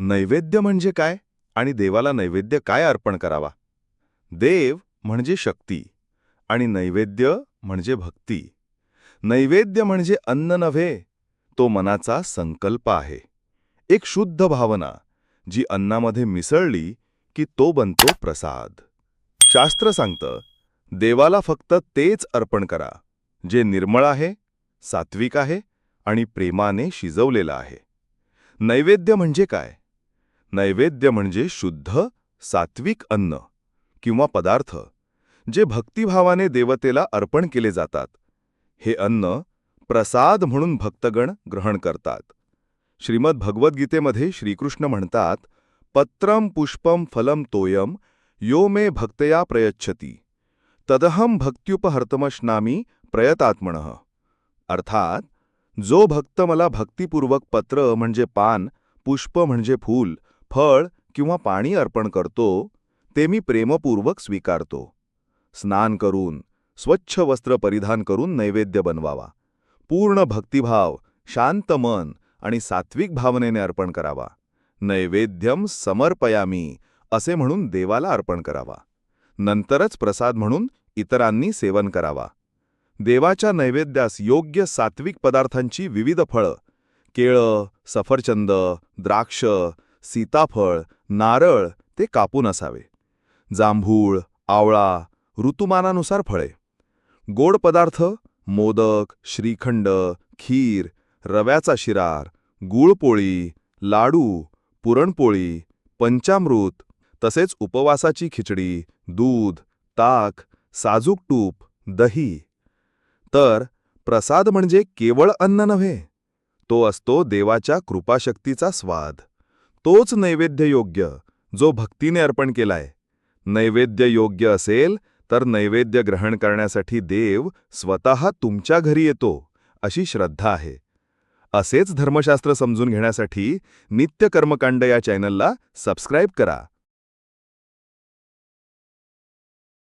नैवेद्य म्हणजे काय आणि देवाला नैवेद्य काय अर्पण करावा? देव म्हणजे शक्ती आणि नैवेद्य म्हणजे भक्ती. नैवेद्य म्हणजे अन्न नव्हे तो मनाचा संकल्प आहे. एक शुद्ध भावना जी अन्नामध्ये मिसळली की तो बनतो प्रसाद. शास्त्र सांगतं देवाला फक्त तेच अर्पण करा जे निर्मळ आहे सात्विक आहे आणि प्रेमाने शिजवलेलं आहे. नैवेद्य म्हणजे काय? नैवेद्य म्हणजे शुद्ध सात्विक अन्न किंवा पदार्थ जे भक्तिभावाने देवतेला अर्पण केले जातात. हे अन्न प्रसाद म्हणून भक्तगण ग्रहण करतात. श्रीमद भगवद्गीतेमध्ये श्रीकृष्ण म्हणतात पत्रम पुष्पम फलम तोयम यो मे भक्तया प्रयच्छती तदहम भक्त्युपहर्तमश्नामी प्रयतात्मन. अर्थात जो भक्त मला भक्तिपूर्वक पत्र म्हणजे पान पुष्प म्हणजे फूल फळ किंवा पाणी अर्पण करतो ते मी प्रेमपूर्वक स्वीकारतो. स्नान करून स्वच्छ वस्त्र परिधान करून नैवेद्य बनवावा. पूर्ण भक्तिभाव शांत मन आणि सात्विक भावनेने अर्पण करावा. नैवेद्यम समर्पयामी असे म्हणून देवाला अर्पण करावा. नंतरच प्रसाद म्हणून इतरांनी सेवन करावा. देवाच्या नैवेद्यास योग्य सात्विक पदार्थांची विविध फळं केळं सफरचंद द्राक्ष सीताफळ नारळ ते कापून असावे. जांभूळ आवळा ऋतुमानानुसार फळे. गोड पदार्थ मोदक श्रीखंड खीर रव्याचा शिरार गुळपोळी लाडू पुरणपोळी पंचामृत तसेच उपवासाची खिचडी दूध ताक साजूक तूप दही. तर प्रसाद म्हणजे केवळ अन्न नव्हे तो असतो देवाच्या कृपाशक्तीचा स्वाद. तोच नैवेद्य योग्य जो भक्तीने अर्पण केलाय. नैवेद्य योग्य असेल तर नैवेद्य ग्रहण करण्यासाठी देव स्वतः तुमच्या घरी येतो अशी श्रद्धा आहे. असेच धर्मशास्त्र समजून घेण्यासाठी नित्य कर्मकांड या चॅनलला सबस्क्राईब करा.